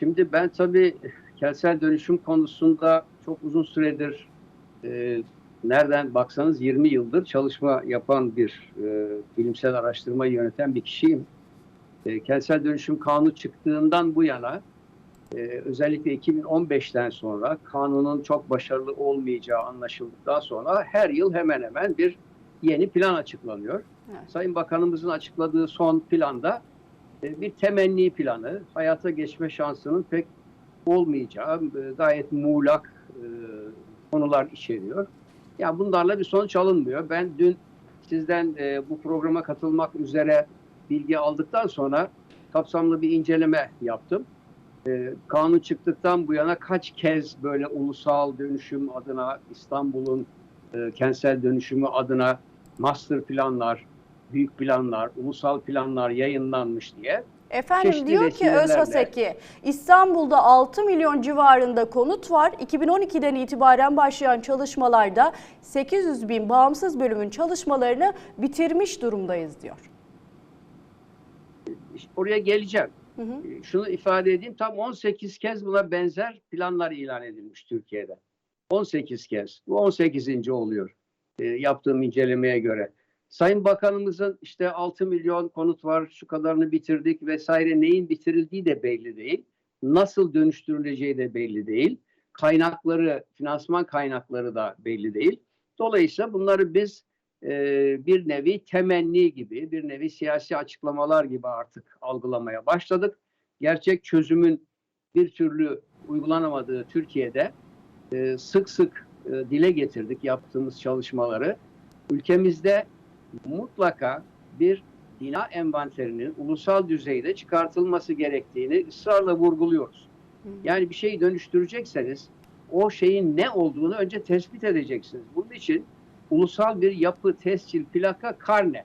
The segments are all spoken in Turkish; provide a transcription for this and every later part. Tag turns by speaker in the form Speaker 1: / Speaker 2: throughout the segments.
Speaker 1: Şimdi ben tabii kentsel dönüşüm konusunda çok uzun süredir e, nereden baksanız 20 yıldır çalışma yapan bir e, bilimsel araştırmayı yöneten bir kişiyim. E, kentsel dönüşüm kanunu çıktığından bu yana e, özellikle 2015'ten sonra kanunun çok başarılı olmayacağı anlaşıldıktan sonra her yıl hemen hemen bir yeni plan açıklanıyor.
Speaker 2: Evet.
Speaker 1: Sayın Bakanımızın açıkladığı son planda bir temenni planı, hayata geçme şansının pek olmayacağı e, gayet muğlak e, konular içeriyor. Ya bunlarla bir sonuç alınmıyor. Ben dün sizden e, bu programa katılmak üzere bilgi aldıktan sonra kapsamlı bir inceleme yaptım. E, kanun çıktıktan bu yana kaç kez böyle ulusal dönüşüm adına İstanbul'un e, kentsel dönüşümü adına master planlar, büyük planlar, ulusal planlar yayınlanmış diye.
Speaker 2: Efendim
Speaker 1: Çeşitli
Speaker 2: diyor ki Özhaseki, İstanbul'da 6 milyon civarında konut var. 2012'den itibaren başlayan çalışmalarda 800 bin bağımsız bölümün çalışmalarını bitirmiş durumdayız diyor.
Speaker 1: Oraya geleceğim.
Speaker 2: Hı hı.
Speaker 1: E, Şunu ifade edeyim. Tam 18 kez buna benzer planlar ilan edilmiş Türkiye'de. 18 kez. Bu 18. oluyor e, yaptığım incelemeye göre. Sayın Bakanımızın işte 6 milyon konut var, şu kadarını bitirdik vesaire neyin bitirildiği de belli değil. Nasıl dönüştürüleceği de belli değil. Kaynakları, finansman kaynakları da belli değil. Dolayısıyla bunları biz e, bir nevi temenni gibi, bir nevi siyasi açıklamalar gibi artık algılamaya başladık. Gerçek çözümün bir türlü uygulanamadığı Türkiye'de e, sık sık e, dile getirdik yaptığımız çalışmaları. Ülkemizde mutlaka bir bina envanterinin ulusal düzeyde çıkartılması gerektiğini ısrarla vurguluyoruz. Yani bir şeyi dönüştürecekseniz o şeyin ne olduğunu önce tespit edeceksiniz. Bunun için ulusal bir yapı, tescil, plaka, karne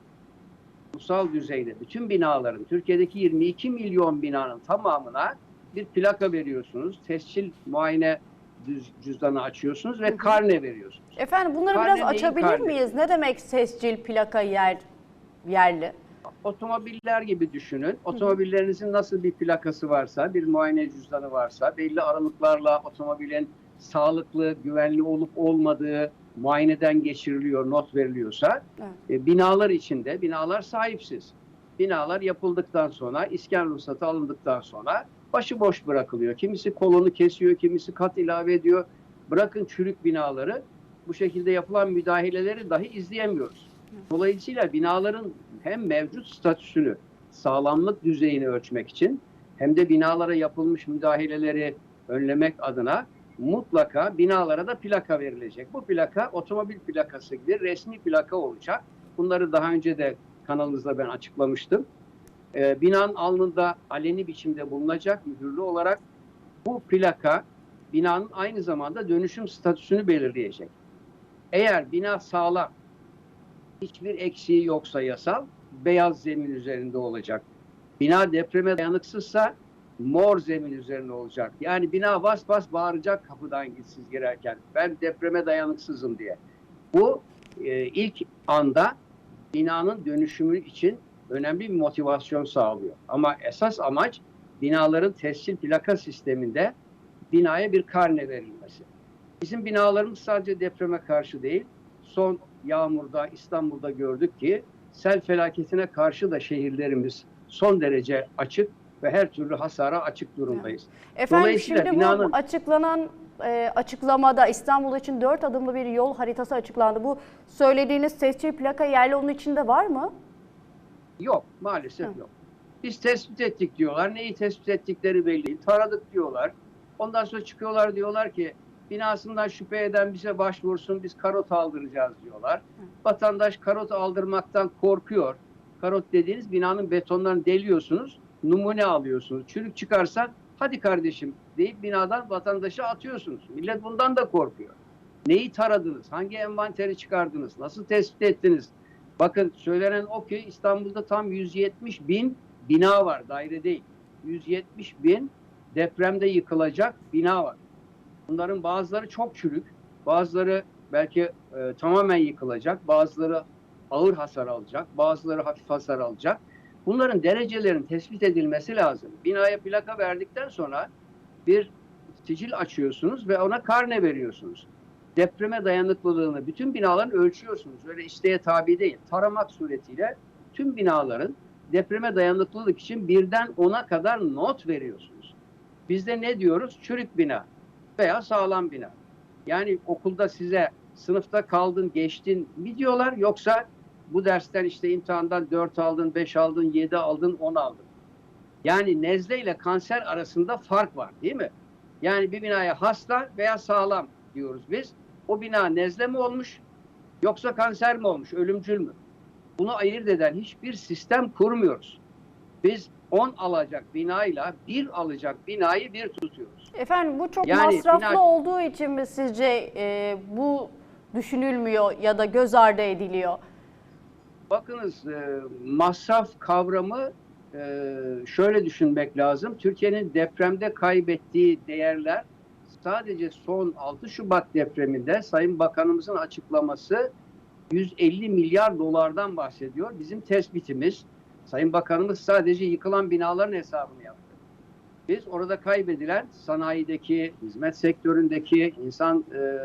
Speaker 1: ulusal düzeyde bütün binaların, Türkiye'deki 22 milyon binanın tamamına bir plaka veriyorsunuz. Tescil muayene düz- cüzdanı açıyorsunuz ve karne veriyorsunuz.
Speaker 2: Efendim bunları
Speaker 1: Karne
Speaker 2: biraz
Speaker 1: neyin
Speaker 2: açabilir
Speaker 1: karnesi?
Speaker 2: miyiz? Ne demek tescil, plaka, yer, yerli?
Speaker 1: Otomobiller gibi düşünün. Otomobillerinizin nasıl bir plakası varsa, bir muayene cüzdanı varsa, belli aralıklarla otomobilin sağlıklı, güvenli olup olmadığı muayeneden geçiriliyor, not veriliyorsa, e, binalar içinde, binalar sahipsiz. Binalar yapıldıktan sonra, iskan ruhsatı alındıktan sonra başıboş bırakılıyor. Kimisi kolonu kesiyor, kimisi kat ilave ediyor. Bırakın çürük binaları, bu şekilde yapılan müdahaleleri dahi izleyemiyoruz. Dolayısıyla binaların hem mevcut statüsünü, sağlamlık düzeyini ölçmek için hem de binalara yapılmış müdahaleleri önlemek adına mutlaka binalara da plaka verilecek. Bu plaka otomobil plakası gibi resmi plaka olacak. Bunları daha önce de kanalımızda ben açıklamıştım. Ee, binanın alnında aleni biçimde bulunacak mühürlü olarak bu plaka binanın aynı zamanda dönüşüm statüsünü belirleyecek. Eğer bina sağlam, hiçbir eksiği yoksa yasal, beyaz zemin üzerinde olacak. Bina depreme dayanıksızsa mor zemin üzerinde olacak. Yani bina bas bas bağıracak kapıdan gitsiniz girerken. Ben depreme dayanıksızım diye. Bu e, ilk anda binanın dönüşümü için önemli bir motivasyon sağlıyor. Ama esas amaç binaların tescil plaka sisteminde binaya bir karne verilmesi. Bizim binalarımız sadece depreme karşı değil, son yağmurda İstanbul'da gördük ki sel felaketine karşı da şehirlerimiz son derece açık ve her türlü hasara açık durumdayız.
Speaker 2: Efendim
Speaker 1: Dolayısıyla
Speaker 2: şimdi
Speaker 1: binanın-
Speaker 2: bu açıklanan e, açıklamada İstanbul için 4 adımlı bir yol haritası açıklandı. Bu söylediğiniz tescil, plaka, yerli onun içinde var mı?
Speaker 1: Yok, maalesef
Speaker 2: Hı.
Speaker 1: yok. Biz tespit ettik diyorlar. Neyi tespit ettikleri belli değil. Taradık diyorlar. Ondan sonra çıkıyorlar diyorlar ki binasından şüphe eden bize başvursun biz karot aldıracağız diyorlar. Vatandaş karot aldırmaktan korkuyor. Karot dediğiniz binanın betonlarını deliyorsunuz, numune alıyorsunuz. Çürük çıkarsa hadi kardeşim deyip binadan vatandaşa atıyorsunuz. Millet bundan da korkuyor. Neyi taradınız? Hangi envanteri çıkardınız? Nasıl tespit ettiniz? Bakın söylenen o ki İstanbul'da tam 170 bin bina var, daire değil. 170 bin depremde yıkılacak bina var. Bunların bazıları çok çürük, bazıları belki e, tamamen yıkılacak, bazıları ağır hasar alacak, bazıları hafif hasar alacak. Bunların derecelerin tespit edilmesi lazım. Binaya plaka verdikten sonra bir sicil açıyorsunuz ve ona karne veriyorsunuz. Depreme dayanıklılığını bütün binaların ölçüyorsunuz. Öyle isteğe tabi değil. Taramak suretiyle tüm binaların depreme dayanıklılık için birden ona kadar not veriyorsunuz. Bizde ne diyoruz? Çürük bina veya sağlam bina. Yani okulda size sınıfta kaldın, geçtin mi diyorlar yoksa bu dersten işte imtihandan 4 aldın, 5 aldın, 7 aldın, 10 aldın. Yani nezle ile kanser arasında fark var değil mi? Yani bir binaya hasta veya sağlam diyoruz biz. O bina nezle mi olmuş yoksa kanser mi olmuş, ölümcül mü? Bunu ayırt eden hiçbir sistem kurmuyoruz. Biz 10 alacak binayla 1 alacak binayı bir tutuyoruz.
Speaker 2: Efendim bu çok
Speaker 1: Yani
Speaker 2: masraflı
Speaker 1: bina-
Speaker 2: olduğu için mi sizce e, bu düşünülmüyor ya da göz ardı ediliyor?
Speaker 1: Bakınız e, masraf kavramı e, şöyle düşünmek lazım. Türkiye'nin depremde kaybettiği değerler sadece son 6 Şubat depreminde Sayın Bakanımızın açıklaması 150 milyar dolardan bahsediyor. Bizim tespitimiz Sayın Bakanımız sadece yıkılan binaların hesabını yaptı. Biz orada kaybedilen sanayideki, hizmet sektöründeki, insan e,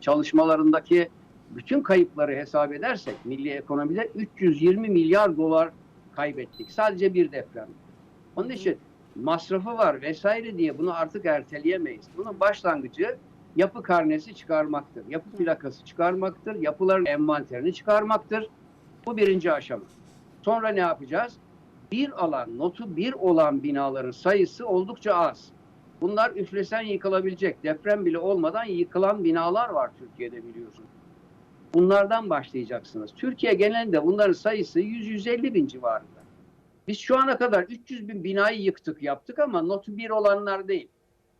Speaker 1: çalışmalarındaki bütün kayıpları hesap edersek milli ekonomide 320 milyar dolar kaybettik. Sadece bir deprem. Onun için masrafı var vesaire diye bunu artık erteleyemeyiz. Bunun başlangıcı yapı karnesi çıkarmaktır. Yapı plakası çıkarmaktır. Yapıların envanterini çıkarmaktır. Bu birinci aşama. Sonra ne yapacağız? Bir alan, notu bir olan binaların sayısı oldukça az. Bunlar üflesen yıkılabilecek. Deprem bile olmadan yıkılan binalar var Türkiye'de biliyorsunuz. Bunlardan başlayacaksınız. Türkiye genelinde bunların sayısı 100-150 bin civarında. Biz şu ana kadar 300 bin binayı yıktık yaptık ama notu 1 olanlar değil.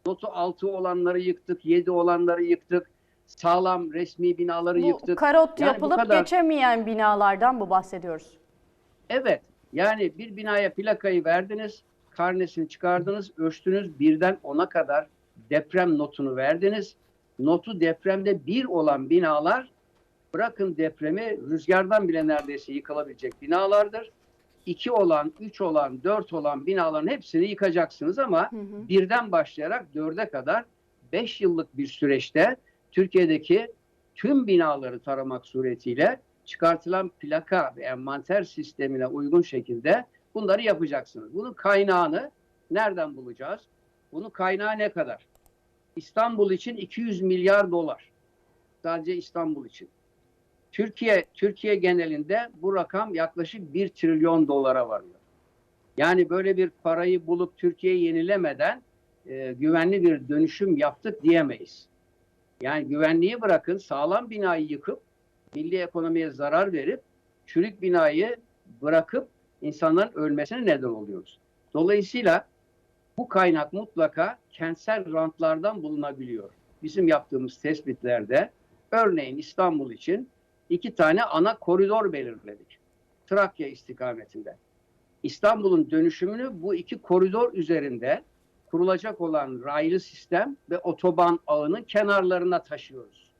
Speaker 1: Notu 6 olanları yıktık, 7 olanları yıktık. Sağlam resmi binaları
Speaker 2: Bu
Speaker 1: yıktık.
Speaker 2: karot
Speaker 1: Yani bu
Speaker 2: yapılıp
Speaker 1: kadar-
Speaker 2: geçemeyen binalardan mı bahsediyoruz?
Speaker 1: Evet. Yani bir binaya plakayı verdiniz, karnesini çıkardınız, ölçtünüz birden ona kadar deprem notunu verdiniz. Notu depremde bir olan binalar bırakın depremi rüzgardan bile neredeyse yıkılabilecek binalardır. İki olan, üç olan, dört olan binaların hepsini yıkacaksınız ama
Speaker 2: Hı hı.
Speaker 1: birden başlayarak dörde kadar beş yıllık bir süreçte Türkiye'deki tüm binaları taramak suretiyle çıkartılan plaka ve envanter sistemine uygun şekilde bunları yapacaksınız. Bunun kaynağını nereden bulacağız? Bunun kaynağı ne kadar? İstanbul için 200 milyar dolar. Sadece İstanbul için. Türkiye Türkiye genelinde bu rakam yaklaşık 1 trilyon dolara varıyor. Yani böyle bir parayı bulup Türkiye yenilemeden e, güvenli bir dönüşüm yaptık diyemeyiz. Yani güvenliği bırakın sağlam binayı yıkıp milli ekonomiye zarar verip çürük binayı bırakıp insanların ölmesine neden oluyoruz. Dolayısıyla bu kaynak mutlaka kentsel rantlardan bulunabiliyor. Bizim yaptığımız tespitlerde örneğin İstanbul için iki tane ana koridor belirledik. Trakya istikametinde. İstanbul'un dönüşümünü bu iki koridor üzerinde kurulacak olan raylı sistem ve otoban ağının kenarlarına taşıyoruz.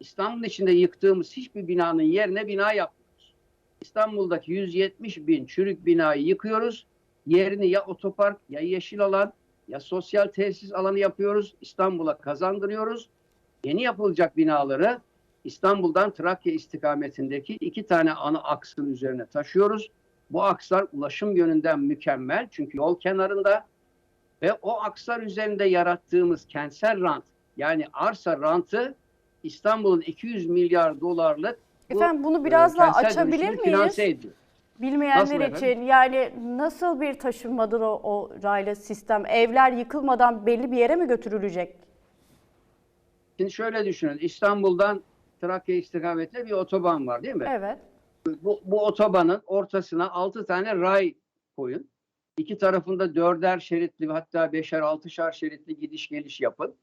Speaker 1: İstanbul içinde yıktığımız hiçbir binanın yerine bina yapmıyoruz. İstanbul'daki 170 bin çürük binayı yıkıyoruz. Yerini ya otopark ya yeşil alan ya sosyal tesis alanı yapıyoruz. İstanbul'a kazandırıyoruz. Yeni yapılacak binaları İstanbul'dan Trakya istikametindeki iki tane ana aksın üzerine taşıyoruz. Bu akslar ulaşım yönünden mükemmel çünkü yol kenarında ve o akslar üzerinde yarattığımız kentsel rant yani arsa rantı İstanbul'un 200 milyar dolarlık
Speaker 2: Efendim bunu
Speaker 1: e,
Speaker 2: biraz daha açabilir miyiz?
Speaker 1: Ediyor.
Speaker 2: Bilmeyenler için yani nasıl bir taşınmadır o, o raylı sistem? Evler yıkılmadan belli bir yere mi götürülecek?
Speaker 1: Şimdi şöyle düşünün İstanbul'dan Trakya istikametine bir otoban var değil mi?
Speaker 2: Evet.
Speaker 1: bu, bu otobanın ortasına 6 tane ray koyun. İki tarafında dörder şeritli hatta beşer altışar şeritli gidiş geliş yapın.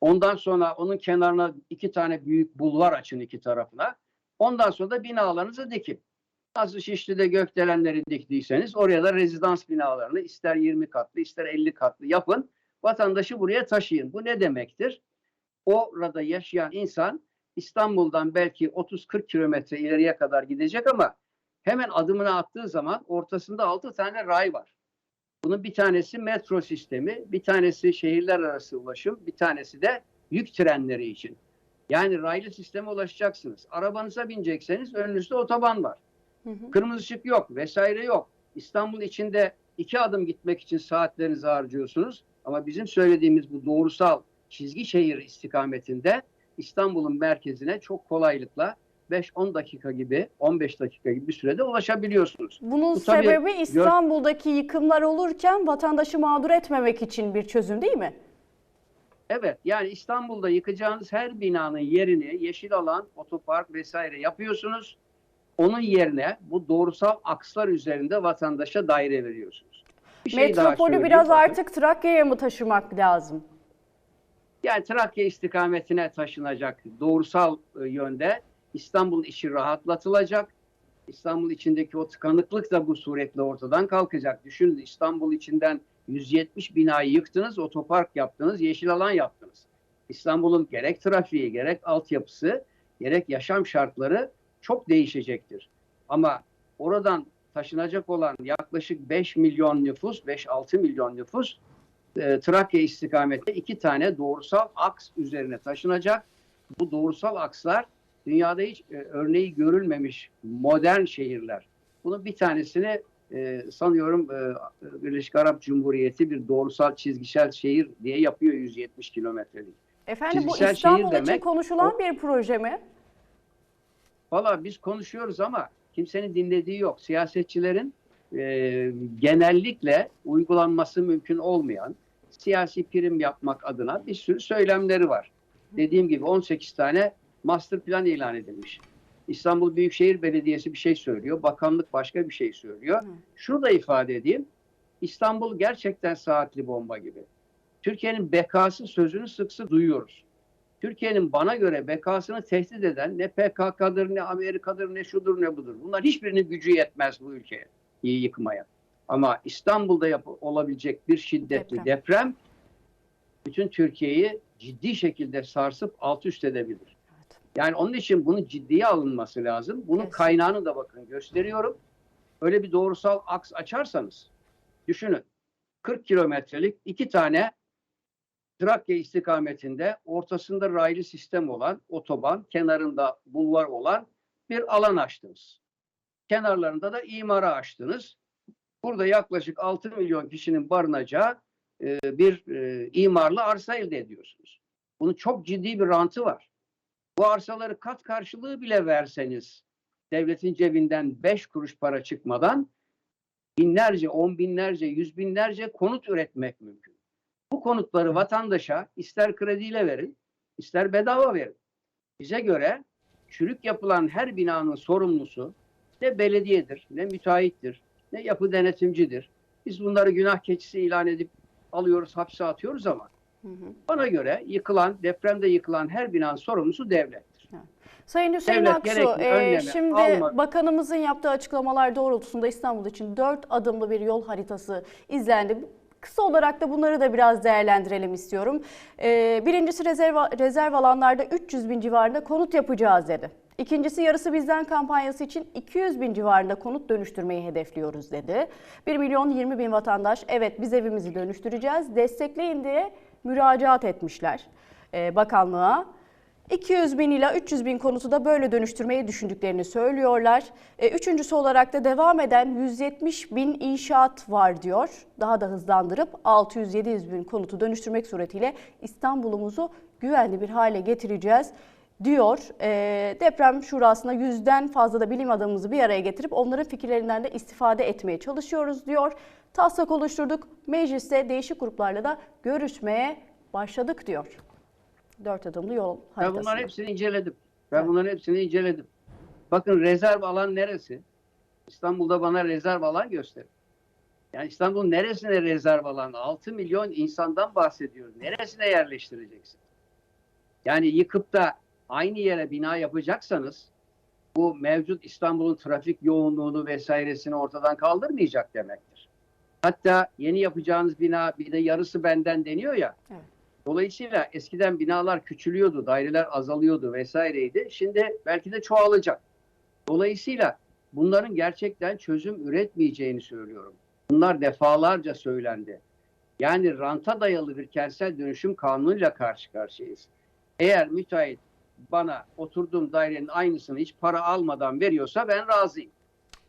Speaker 1: Ondan sonra onun kenarına iki tane büyük bulvar açın iki tarafına. Ondan sonra da binalarınızı dikin. Nasıl Şişli'de gökdelenleri diktiyseniz oraya da rezidans binalarını ister 20 katlı ister 50 katlı yapın. Vatandaşı buraya taşıyın. Bu ne demektir? Orada yaşayan insan İstanbul'dan belki 30-40 kilometre ileriye kadar gidecek ama hemen adımını attığı zaman ortasında 6 tane ray var. Bunun bir tanesi metro sistemi, bir tanesi şehirler arası ulaşım, bir tanesi de yük trenleri için. Yani raylı sisteme ulaşacaksınız. Arabanıza binecekseniz önünüzde otoban var.
Speaker 2: Hı hı.
Speaker 1: Kırmızı ışık yok vesaire yok. İstanbul içinde iki adım gitmek için saatlerinizi harcıyorsunuz. Ama bizim söylediğimiz bu doğrusal çizgi şehir istikametinde İstanbul'un merkezine çok kolaylıkla 5-10 dakika gibi, 15 dakika gibi bir sürede ulaşabiliyorsunuz.
Speaker 2: Bunun
Speaker 1: Bu tabii
Speaker 2: sebebi İstanbul'daki yıkımlar olurken vatandaşı mağdur etmemek için bir çözüm değil mi?
Speaker 1: Evet yani İstanbul'da yıkacağınız her binanın yerini yeşil alan, otopark vesaire yapıyorsunuz. Onun yerine bu doğrusal akslar üzerinde vatandaşa daire veriyorsunuz. Bir şey
Speaker 2: Metropolü biraz
Speaker 1: bakın.
Speaker 2: artık Trakya'ya mı taşımak lazım?
Speaker 1: Yani Trakya istikametine taşınacak doğrusal e, yönde İstanbul işi rahatlatılacak. İstanbul içindeki o tıkanıklık da bu suretle ortadan kalkacak. Düşünün İstanbul içinden 170 binayı yıktınız, otopark yaptınız, yeşil alan yaptınız. İstanbul'un gerek trafiği, gerek altyapısı, gerek yaşam şartları çok değişecektir. Ama oradan taşınacak olan yaklaşık 5 milyon nüfus, 5-6 milyon nüfus e, Trakya istikamette iki tane doğrusal aks üzerine taşınacak. Bu doğrusal akslar dünyada hiç e, örneği görülmemiş modern şehirler. Bunun bir tanesini e, sanıyorum e, Birleşik Arap Cumhuriyeti bir doğrusal çizgisel şehir diye yapıyor 170 kilometrelik.
Speaker 2: Efendim bu
Speaker 1: Çizgisel şehir
Speaker 2: İstanbul için
Speaker 1: demek,
Speaker 2: konuşulan
Speaker 1: o-
Speaker 2: bir proje mi?
Speaker 1: Valla biz konuşuyoruz ama kimsenin dinlediği yok. Siyasetçilerin e, genellikle uygulanması mümkün olmayan siyasi prim yapmak adına bir sürü söylemleri var. Dediğim gibi 18 tane master plan ilan edilmiş. İstanbul Büyükşehir Belediyesi bir şey söylüyor, bakanlık başka bir şey söylüyor. Şunu da ifade edeyim. İstanbul gerçekten saatli bomba gibi. Türkiye'nin bekası sözünü sık sık duyuyoruz. Türkiye'nin bana göre bekasını tehdit eden ne PKK'dır, ne Amerika'dır, ne şudur, ne budur. Bunlar hiçbirinin gücü yetmez bu ülkeye yıkmaya. Ama İstanbul'da yap- olabilecek bir şiddetli
Speaker 2: Deprem.
Speaker 1: deprem, bütün Türkiye'yi ciddi şekilde sarsıp alt üst edebilir.
Speaker 2: Evet.
Speaker 1: Yani onun için bunun ciddiye alınması lazım. Bunun
Speaker 2: Kesin.
Speaker 1: kaynağını da bakın gösteriyorum. Öyle bir doğrusal aks açarsanız düşünün 40 kilometrelik iki tane Trakya istikametinde ortasında raylı sistem olan otoban, kenarında bulvar olan bir alan açtınız. Kenarlarında da imara açtınız. Burada yaklaşık 6 milyon kişinin barınacağı e, bir e, imarlı arsa elde ediyorsunuz. Bunun çok ciddi bir rantı var. Bu arsaları kat karşılığı bile verseniz devletin cebinden 5 kuruş para çıkmadan binlerce, on binlerce, yüz binlerce konut üretmek mümkün. Bu konutları vatandaşa ister krediyle verin, ister bedava verin. Bize göre çürük yapılan her binanın sorumlusu ne belediyedir, ne müteahhittir, ne yapı denetimcidir. Biz bunları günah keçisi ilan edip alıyoruz, hapse atıyoruz ama
Speaker 2: Hı hı.
Speaker 1: bana göre yıkılan, depremde yıkılan her binanın sorumlusu devlettir.
Speaker 2: Sayın Hüseyin
Speaker 1: Devlet
Speaker 2: Aksu, e, şimdi
Speaker 1: almadı.
Speaker 2: bakanımızın yaptığı açıklamalar doğrultusunda İstanbul için dört adımlı bir yol haritası izlendi. Kısa olarak da bunları da biraz değerlendirelim istiyorum. E, birincisi rezerv, rezerv alanlarda 300 bin civarında konut yapacağız dedi. İkincisi yarısı bizden kampanyası için 200 bin civarında konut dönüştürmeyi hedefliyoruz dedi. 1 milyon 20 bin vatandaş evet biz evimizi dönüştüreceğiz destekleyin diye müracaat etmişler e, bakanlığa. 200 bin ila 300 bin konutu da böyle dönüştürmeyi düşündüklerini söylüyorlar. E, üçüncüsü olarak da devam eden 170 bin inşaat var diyor. Daha da hızlandırıp 600-700 bin konutu dönüştürmek suretiyle İstanbul'umuzu güvenli bir hale getireceğiz diyor. E, deprem şurasında yüzden fazla da bilim adamımızı bir araya getirip onların fikirlerinden de istifade etmeye çalışıyoruz diyor. Taslak oluşturduk. Mecliste değişik gruplarla da görüşmeye başladık diyor. Dört adımlı yol
Speaker 1: Ben
Speaker 2: haritasında.
Speaker 1: bunların hepsini inceledim. Ben
Speaker 2: Evet.
Speaker 1: bunların hepsini inceledim. Bakın rezerv alan neresi? İstanbul'da bana rezerv alan gösterin. Yani İstanbul'un neresine rezerv alan? 6 milyon insandan bahsediyoruz. Neresine yerleştireceksin? Yani yıkıp da aynı yere bina yapacaksanız bu mevcut İstanbul'un trafik yoğunluğunu vesairesini ortadan kaldırmayacak demektir. Hatta yeni yapacağınız bina bir de yarısı benden deniyor ya.
Speaker 2: Evet.
Speaker 1: Dolayısıyla eskiden binalar küçülüyordu, daireler azalıyordu vesaireydi. Şimdi belki de çoğalacak. Dolayısıyla bunların gerçekten çözüm üretmeyeceğini söylüyorum. Bunlar defalarca söylendi. Yani ranta dayalı bir kentsel dönüşüm kanunuyla karşı karşıyayız. Eğer müteahhit bana oturduğum dairenin aynısını hiç para almadan veriyorsa ben razıyım.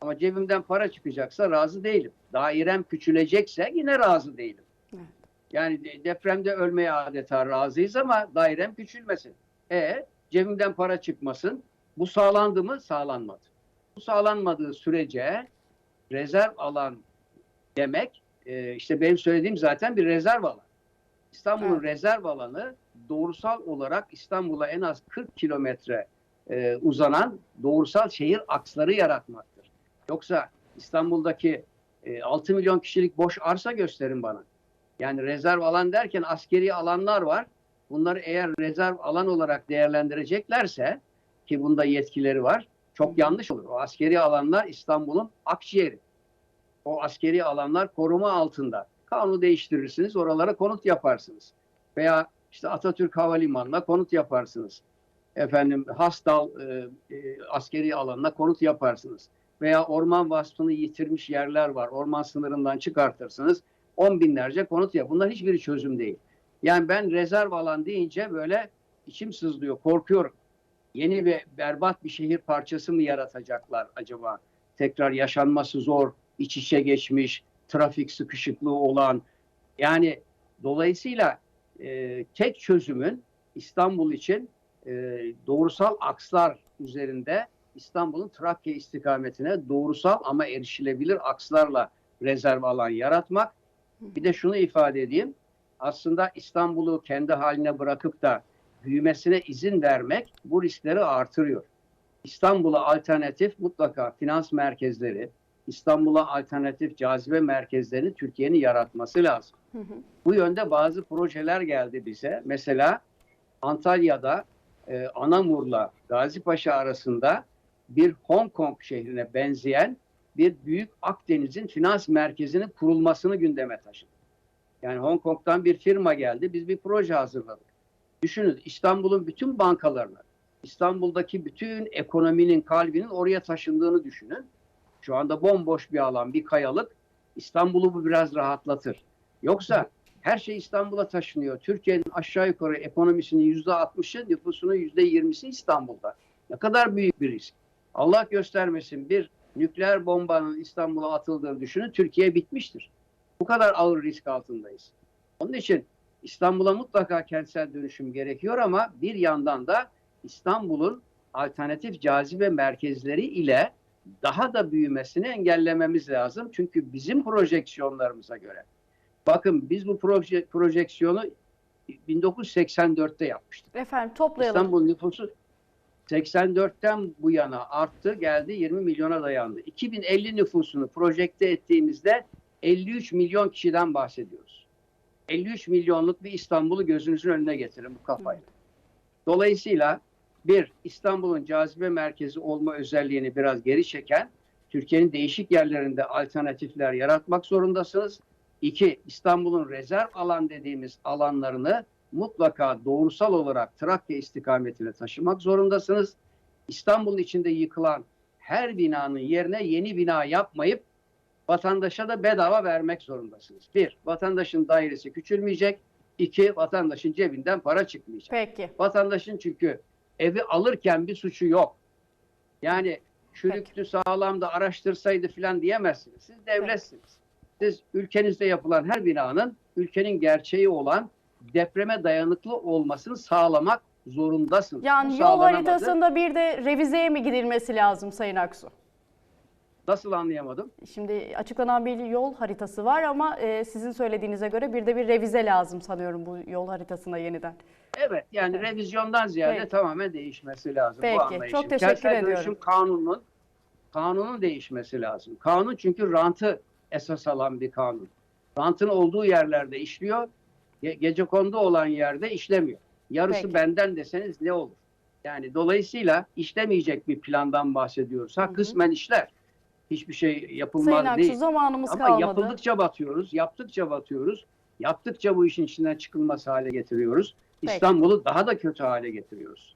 Speaker 1: Ama cebimden para çıkacaksa razı değilim. Dairem küçülecekse yine razı değilim.
Speaker 2: Evet.
Speaker 1: Yani de- depremde ölmeye adeta razıyız ama dairem küçülmesin. E cebimden para çıkmasın. Bu sağlandı mı? Sağlanmadı. Bu sağlanmadığı sürece rezerv alan demek e, işte benim söylediğim zaten bir rezerv alan. İstanbul'un
Speaker 2: Evet.
Speaker 1: rezerv alanı doğrusal olarak İstanbul'a en az 40 kilometre e, uzanan doğrusal şehir aksları yaratmaktır. Yoksa İstanbul'daki e, 6 milyon kişilik boş arsa gösterin bana. Yani rezerv alan derken askeri alanlar var. Bunları eğer rezerv alan olarak değerlendireceklerse ki bunda yetkileri var çok yanlış olur. O askeri alanlar İstanbul'un akciğeri. O askeri alanlar koruma altında. Kanunu değiştirirsiniz, oralara konut yaparsınız. Veya işte Atatürk Havalimanı'na konut yaparsınız. Efendim Hastal e, e, askeri alanına konut yaparsınız. Veya orman vasfını yitirmiş yerler var. Orman sınırından çıkartırsınız. On binlerce konut yap. Bunlar hiçbiri çözüm değil. Yani ben rezerv alan deyince böyle içim sızlıyor, korkuyorum. Yeni ve berbat bir şehir parçası mı yaratacaklar acaba? Tekrar yaşanması zor, iç içe geçmiş, trafik sıkışıklığı olan. Yani dolayısıyla e, tek çözümün İstanbul için e, doğrusal akslar üzerinde İstanbul'un Trakya istikametine doğrusal ama erişilebilir akslarla rezerv alan yaratmak. Bir de şunu ifade edeyim. Aslında İstanbul'u kendi haline bırakıp da büyümesine izin vermek bu riskleri artırıyor. İstanbul'a alternatif mutlaka finans merkezleri, İstanbul'a alternatif cazibe merkezlerini Türkiye'nin yaratması lazım. Bu yönde bazı projeler geldi bize. Mesela Antalya'da e, Anamur'la Gazipaşa arasında bir Hong Kong şehrine benzeyen bir büyük Akdeniz'in finans merkezinin kurulmasını gündeme taşıdı. Yani Hong Kong'dan bir firma geldi. Biz bir proje hazırladık. Düşünün İstanbul'un bütün bankalarını, İstanbul'daki bütün ekonominin kalbinin oraya taşındığını düşünün. Şu anda bomboş bir alan, bir kayalık. İstanbul'u bu biraz rahatlatır. Yoksa her şey İstanbul'a taşınıyor. Türkiye'nin aşağı yukarı ekonomisinin yüzde altmışı, nüfusunun yüzde yirmisi İstanbul'da. Ne kadar büyük bir risk. Allah göstermesin bir nükleer bombanın İstanbul'a atıldığını düşünün. Türkiye bitmiştir. Bu kadar ağır risk altındayız. Onun için İstanbul'a mutlaka kentsel dönüşüm gerekiyor ama bir yandan da İstanbul'un alternatif cazibe merkezleri ile daha da büyümesini engellememiz lazım. Çünkü bizim projeksiyonlarımıza göre bakın biz bu proje, projeksiyonu 1984'te yapmıştık.
Speaker 2: Efendim toplayalım.
Speaker 1: İstanbul nüfusu 84'ten bu yana arttı geldi 20 milyona dayandı. 2050 nüfusunu projekte ettiğimizde 53 milyon kişiden bahsediyoruz. 53 milyonluk bir İstanbul'u gözünüzün önüne getirin bu kafayla. Dolayısıyla bir İstanbul'un cazibe merkezi olma özelliğini biraz geri çeken Türkiye'nin değişik yerlerinde alternatifler yaratmak zorundasınız. İki, İstanbul'un rezerv alan dediğimiz alanlarını mutlaka doğrusal olarak Trakya istikametine taşımak zorundasınız. İstanbul içinde yıkılan her binanın yerine yeni bina yapmayıp vatandaşa da bedava vermek zorundasınız. Bir, vatandaşın dairesi küçülmeyecek. İki, vatandaşın cebinden para çıkmayacak.
Speaker 2: Peki.
Speaker 1: Vatandaşın çünkü evi alırken bir suçu yok. Yani çürüktü sağlam da araştırsaydı falan diyemezsiniz. Siz devletsiniz. Siz ülkenizde yapılan her binanın ülkenin gerçeği olan depreme dayanıklı olmasını sağlamak zorundasınız.
Speaker 2: Yani
Speaker 1: Bu
Speaker 2: yol haritasında bir de revizeye mi gidilmesi lazım Sayın Aksu?
Speaker 1: Nasıl anlayamadım?
Speaker 2: Şimdi açıklanan bir yol haritası var ama e, sizin söylediğinize göre bir de bir revize lazım sanıyorum bu yol haritasına yeniden.
Speaker 1: Evet yani revizyondan ziyade
Speaker 2: Peki.
Speaker 1: tamamen değişmesi lazım
Speaker 2: Peki,
Speaker 1: bu anlayışın.
Speaker 2: çok teşekkür
Speaker 1: Kentsel
Speaker 2: ediyorum.
Speaker 1: dönüşüm kanunun kanunun değişmesi lazım. Kanun çünkü rantı esas alan bir kanun. Rantın olduğu yerlerde işliyor. Ge- gece kondu olan yerde işlemiyor. Yarısı
Speaker 2: Peki.
Speaker 1: benden deseniz ne olur? Yani dolayısıyla işlemeyecek bir plandan bahsediyoruz. Ha
Speaker 2: Hı hı.
Speaker 1: kısmen işler. Hiçbir şey
Speaker 2: Sayın
Speaker 1: yapılmaz
Speaker 2: Aksu
Speaker 1: değil.
Speaker 2: zamanımız
Speaker 1: Ama
Speaker 2: kalmadı.
Speaker 1: yapıldıkça batıyoruz, yaptıkça batıyoruz. Yaptıkça bu işin içinden çıkılmaz hale getiriyoruz.
Speaker 2: Peki.
Speaker 1: İstanbul'u daha da kötü hale getiriyoruz.